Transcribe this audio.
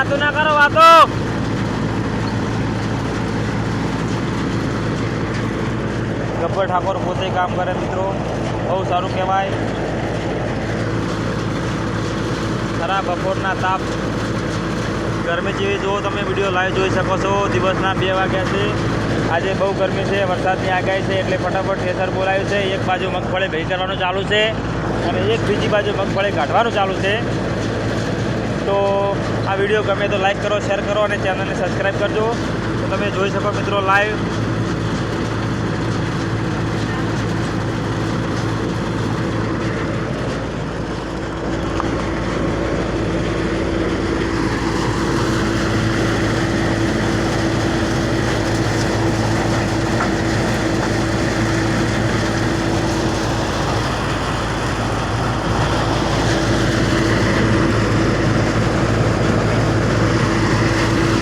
વાતો ગબ્બર ઠાકોર પોતે કામ કરે મિત્રો. બહુ સારું કહેવાય. ખરા બપોરના તાપ. ગરમી જેવી જુઓ તમે, વીડિયો લાઈવ જોઈ શકો છો. દિવસના બે વાગ્યા છે. આજે બહુ ગરમી છે, વરસાદની આગાહી છે, એટલે ફટાફટ થેસર બોલાયું છે. એક બાજુ મગફળી ભેગી કરવાનું ચાલુ છે અને એક બીજી બાજુ મગફળી કાઢવાનું ચાલુ છે. તો આ વીડિયો ગમે તો લાઈક કરો, શેર કરો અને ચેનલને સબસ્ક્રાઈબ કરજો. તો તમે જોઈ શકો મિત્રો, લાઈવ